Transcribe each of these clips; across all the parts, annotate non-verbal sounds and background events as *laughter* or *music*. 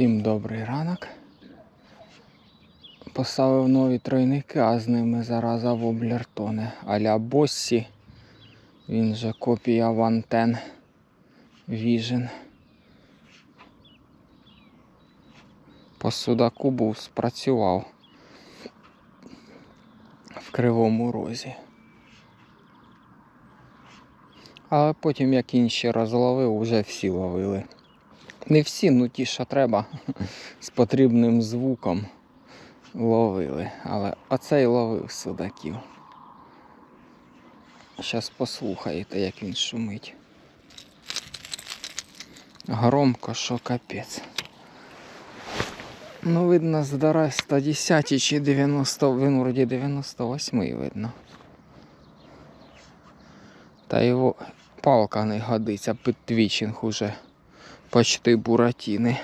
Всім добрий ранок. Поставив нові тройники, а з ними зараза воблер тоне. Аля Боссі. Він же копія Вантен Vision. По судаку був спрацював в кривому розі. Але потім, як інші розловив, вже всі ловили. Не всі, ну ті, що треба, з потрібним звуком ловили. Але оцей ловив судаків. Зараз послухаєте, як він шумить. Громко, що капець. Ну, видно, здарай 110 чи 90, він вроді 98 видно. Та його палка не годиться, під твічинг уже почти буратіни.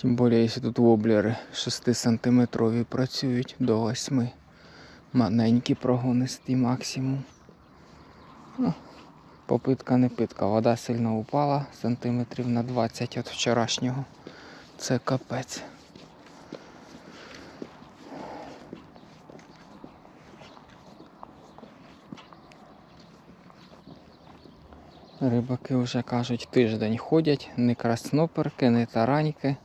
Тим більше, якщо тут воблери 6 сантиметрові працюють до 8. Маленькі прогонисті максимум. Ну, попитка не питка. Вода сильно упала сантиметрів на 20 від вчорашнього. Це капець. Рибаки вже кажуть, тиждень ходять, ні красноперки, ні тараньки,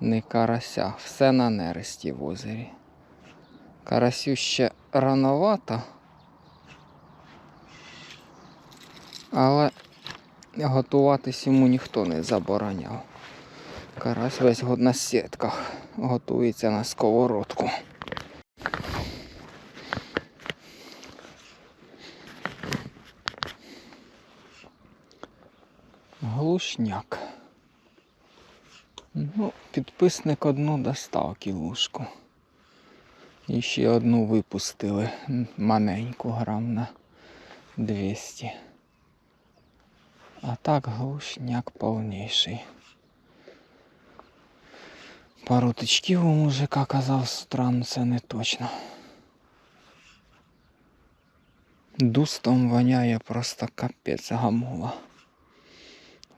ні карася. Все на нересті в озері. Карасю ще рановато, але готуватись йому ніхто не забороняв. Карась весь год на сітках, готується на сковородку. Глушняк. Ну, підписник одну достав кілушку. І ще одну випустили маленьку грам на 200. А так глушняк повніший. Пару тичків у мужика казав з ну це не точно. Дустом воняє просто капець гамула.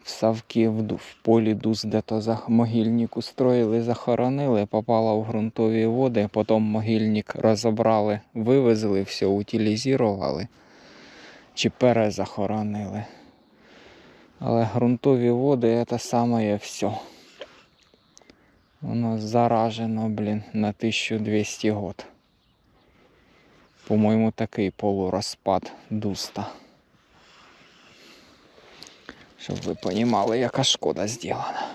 В Савки в, полі дус, де то за могильник устроїли, захоронили, попала в ґрунтові води, потім могильник розібрали, вивезли, все утилізували чи перезахоронили. Але ґрунтові води це саме все. Воно заражено, блін, на 1200 год. По-моєму, такий полурозпад дуста. Щоб ви розуміли, яка шкода зроблена.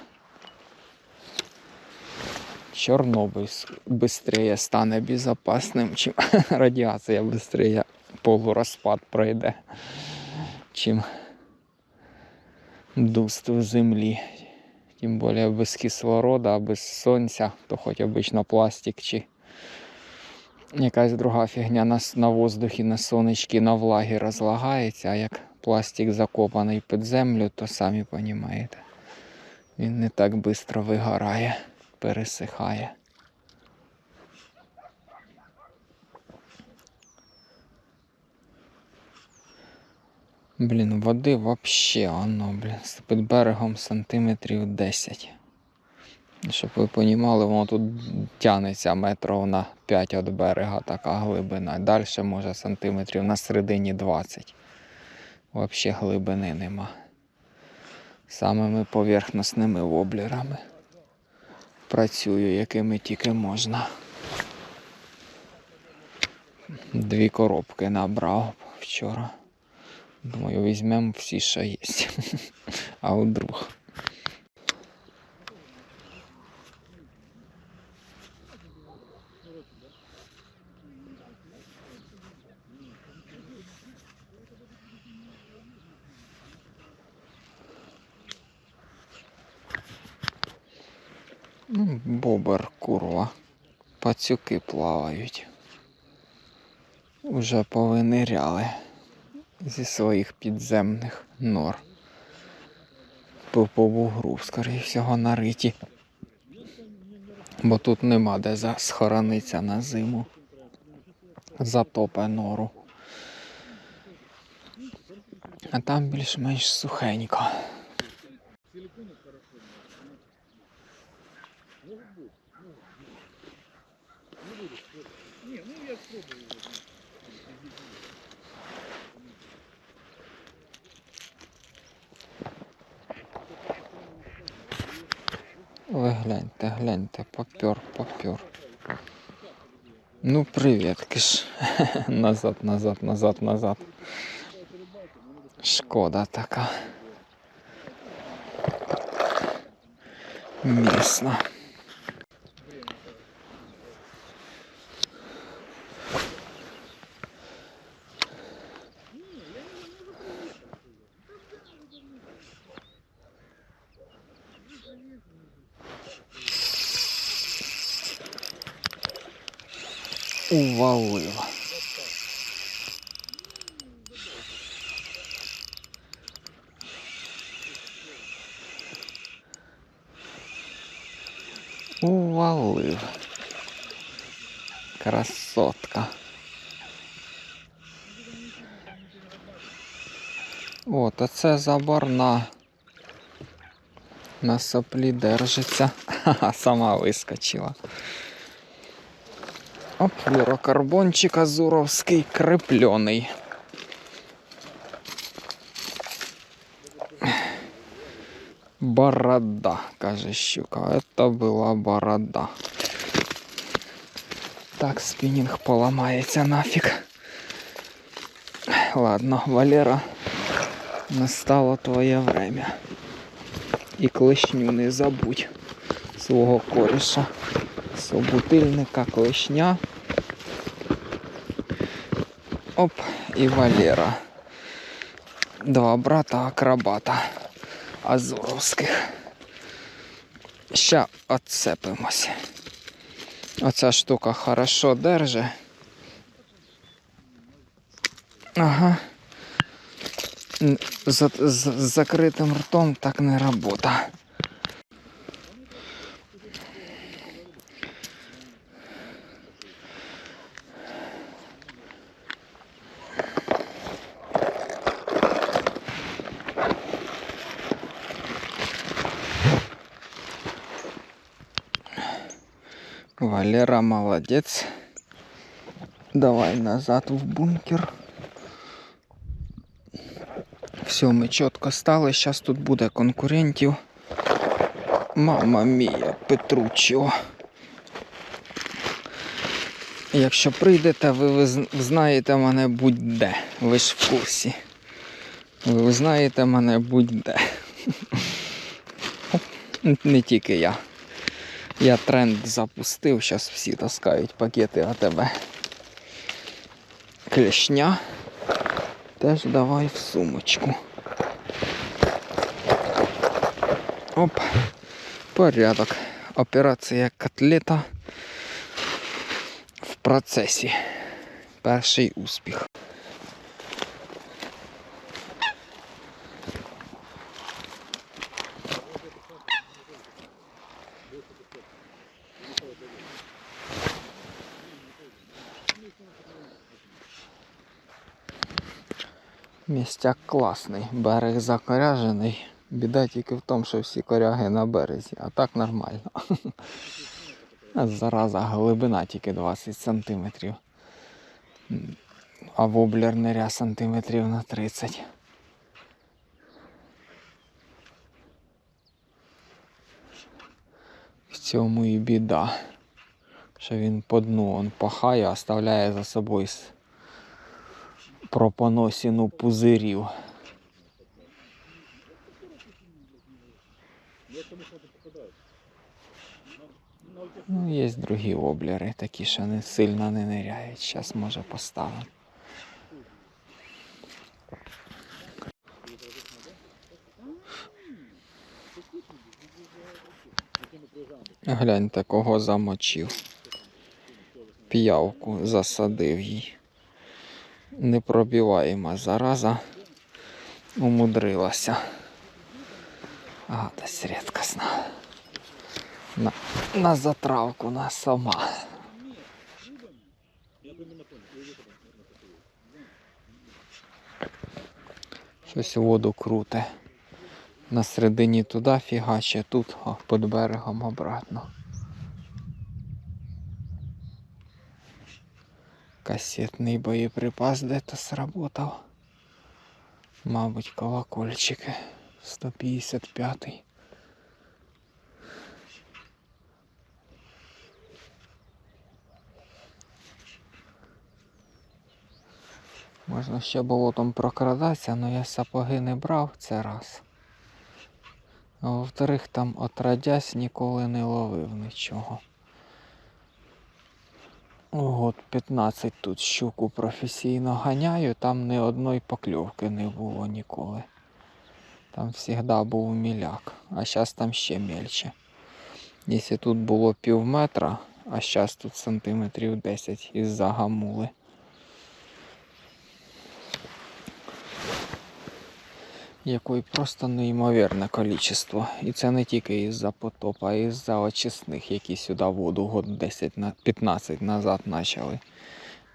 Чорнобиль швидше стане безпечним, чим *laughs* радіація швидше полурозпад пройде, чим дуст в землі. Тим більше без кислорода, без сонця, то хоч обично пластик чи якась друга фігня на, на воздухі, на сонечки, на влагі розлагається, а як пластик закопаний під землю, то самі розумієте. Він не так швидко вигорає, пересихає. Блін, води вообще воно, блін, під берегом сантиметрів 10. Щоб ви розуміли, воно тут тягнеться метрів на 5 від берега така глибина. Далі може сантиметрів на середині 20. Взагалі глибини нема. Самими поверхносними воблерами працюю, якими тільки можна. Дві коробки набрав вчора. Думаю, візьмемо всі, що є. *laughs* А вдруг. Ну, бобер, курва. Пацюки плавають. Уже повиниряли зі своїх підземних нор. По, бугру, скоріше всього, нариті. Бо тут нема де схоронитися на зиму. Затопе нору. А там більш-менш сухенько. Ви гляньте, гляньте, попер, попер. Ну привіт, киш. *laughs* назад, назад, назад, назад. Шкода така. Місно. Увалило. Увалив. Красотка. От, а це заборна. На соплі держиться. *laughs* Ха-ха, сама вискочила. Оп, флюрокарбончик азуровський креплений. Борода, каже щука. Это була борода. Так, спінінг поламається нафіг. Ладно, Валера, настало твоє время. І клешню не забудь свого коріша. Собутильника клешня. Оп, і Валера. Два брата акробата азуровських. Ща отцепимось. Оця штука хорошо держи. Ага. З, з, з закритим ртом так не робота. Валера молодец. Давай назад в бункер. Все, ми чітко стали. Зараз тут буде конкурентів. Мама мія, Петруччо. Якщо прийдете, ви знаєте мене будь-де. Ви ж в курсі. Ви знаєте мене будь-де. *laughs* Не тільки я. Я тренд запустив, зараз всі таскають пакети АТБ. Клешня. Теж давай в сумочку. Оп. Порядок. Операція котлета в процесі. Перший успіх. Містяк класний, берег закоряжений. Біда тільки в тому, що всі коряги на березі, а так нормально. *laughs* Зараза, глибина тільки 20 сантиметрів. А воблер неря сантиметрів на 30. В цьому і біда. Що він по дну он пахає, оставляє за собою с- пропоносіну пузирів. Ну, є другі воблери, такі, що не сильно не ниряють. Зараз може поставимо. Гляньте, кого замочив. П'явку засадив їй. Непробиваєма зараза умудрилася. Гадость рідкісна. На, на затравку на сама. Щось воду круте. На середині туди фігаче, тут о, під берегом обратно. Кассетный боєприпас де-то сработав. Мабуть, колокольчики. 155-й. Можна ще болотом прокрадатися, але ну я сапоги не брав це раз. А во-вторых, там отрадясь, ніколи не ловив нічого. Год 15 тут щуку професійно ганяю, там ні одної покльовки не було ніколи. Там завжди був міляк, а зараз там ще мельче. Якщо тут було пів метра, а зараз тут сантиметрів 10 із-за гамули. Якої просто неймовірне количество. І це не тільки із-за потопа, а із-за очисних, які сюди воду год 10-15 назад почали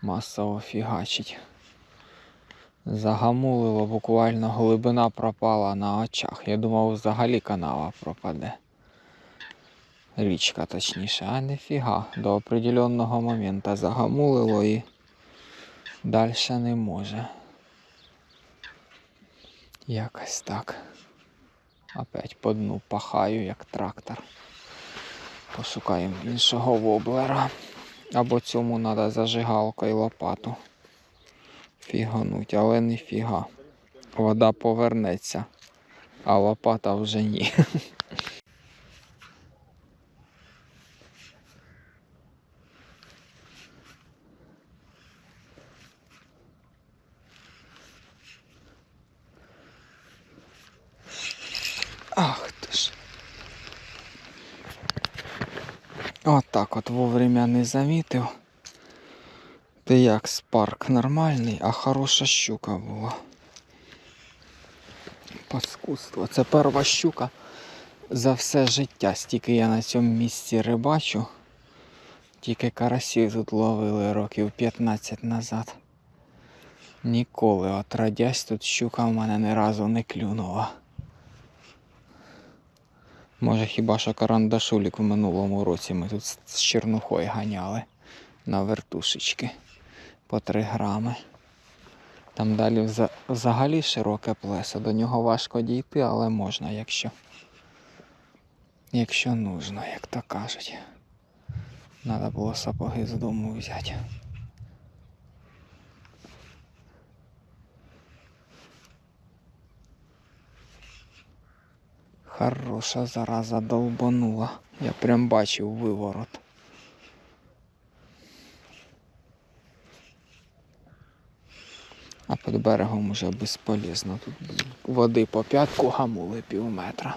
масово фігачить. Загамулило, буквально глибина пропала на очах. Я думав, взагалі канава пропаде. Річка точніше, а ніфіга. До определенного моменту загамулило і далі не може. Якось так. Опять по дну пахаю, як трактор. Пошукаємо іншого воблера. Або цьому треба зажигалка і лопату. Фігануть, але не фіга. Вода повернеться, а лопата вже ні. *laughs* Ах ти ж. От от вовремя не замітив. Ти як спарк нормальний, а хороша щука була. Паскудство. Це перша щука за все життя. Стільки я на цьому місці рибачу. Тільки карасів тут ловили років 15 назад. Ніколи отродясь тут щука в мене ні разу не клюнула. Може хіба що карандашулік в минулому році ми тут з чернухою ганяли на вертушечки по 3 грами. Там далі взагалі широке плесо. До нього важко дійти, але можна, якщо. Якщо нужно, як то кажуть. Треба було сапоги з дому взяти. Хороша зараза долбанула. Я прям бачив виворот. А під берегом уже безполезно. Тут води по п'ятку гамули пів метра.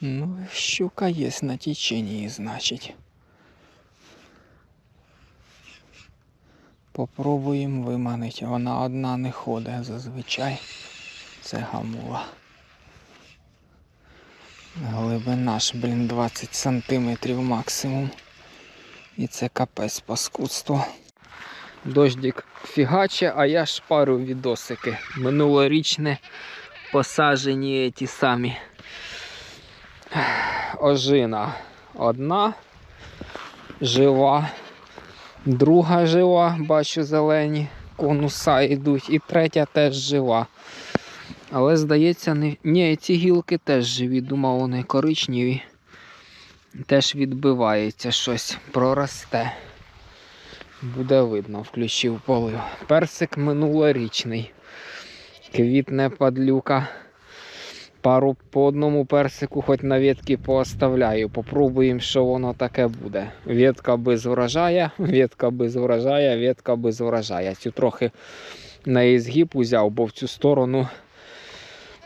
Ну, щука є на теченні, значить. Попробуємо виманити. Вона одна не ходить зазвичай. Це гамула. Глибина ж, блін, 20 сантиметрів максимум. І це капець паскудство. Дождик фігаче, а я шпарю відосики. Минулорічне посажені ті самі. Ожина одна жива, друга жива, бачу зелені конуса йдуть, і третя теж жива. Але здається, не... Ні, ці гілки теж живі, думав, вони коричневі. Теж відбивається щось, проросте. Буде видно, включив полив. Персик минулорічний. Квітне падлюка. Пару по одному персику хоч на ветки пооставляю. Попробуємо, що воно таке буде. Ветка без врожая, ветка без врожая, ветка без врожая. Цю трохи на ізгиб узяв, бо в цю сторону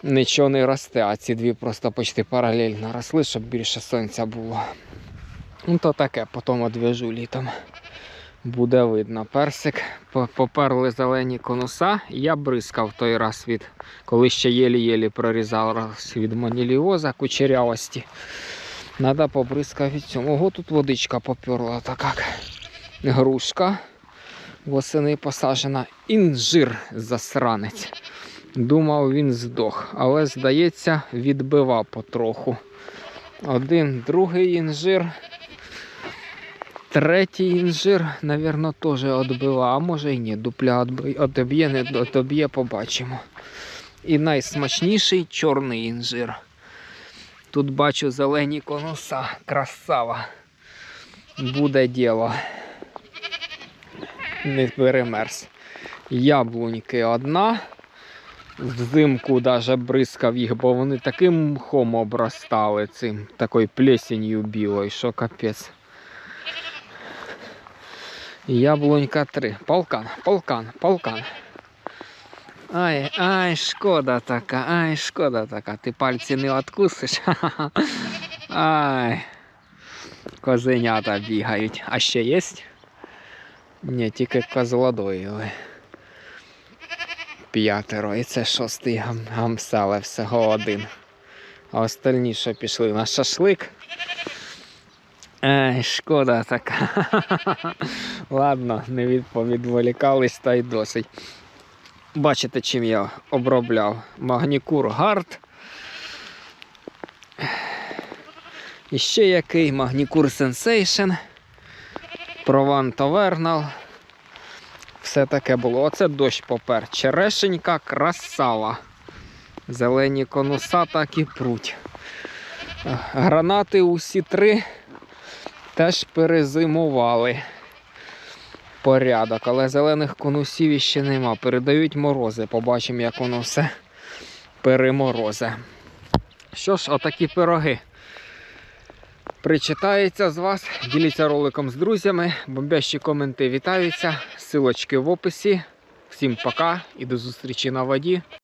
нічого не росте, а ці дві просто почти паралельно росли, щоб більше сонця було. Ну то таке, потім одв'яжу літом. Буде видно. Персик, поперли зелені конуса. Я бризкав той раз від, коли ще єлі-єлі прорізалась від моніліоза, кучерявості. Надо побризкати від цього. Ого, тут водичка поперла така. Грушка восени посаджена. Інжир засранець. Думав, він здох, але, здається, відбивав потроху. Один, другий інжир. Третій інжир, напевно, теж відбива, а може і ні, дупля одоб'є, не одоб'є, побачимо. І найсмачніший чорний інжир. Тут бачу зелені конуса, красава. Буде діло. не перемерз. Яблуньки одна. Взимку даже бризкав їх, бо вони таким мхом обростали цим, такою плесенью білою, що капець. Яблунька 3. Полкан, полкан, полкан. Ай, ай, шкода така, ай, шкода така. Ти пальці не откусиш. *laughs* Ай. Козенята бігають. А ще є? Ні, тільки козлодоїли. П'ятеро. І це шостий гам, гамселе всього один. А остальні що пішли на шашлик. Ай, шкода така. *laughs* Ладно, не відповідволікались та й досить. Бачите, чим я обробляв Магнікур Гард. І ще який Магнікур Sensation. Прован Тавернал. Все таке було. Оце дощ попер. Черешенька красава. Зелені конуса так і пруть. Гранати усі три теж перезимували. Порядок, але зелених конусів іще нема. Передають морози. Побачимо, як воно все переморозе. Що ж, отакі пироги. Причитається з вас. Діліться роликом з друзями. Бомбящі коменти вітаються. Силочки в описі. Всім пока і до зустрічі на воді.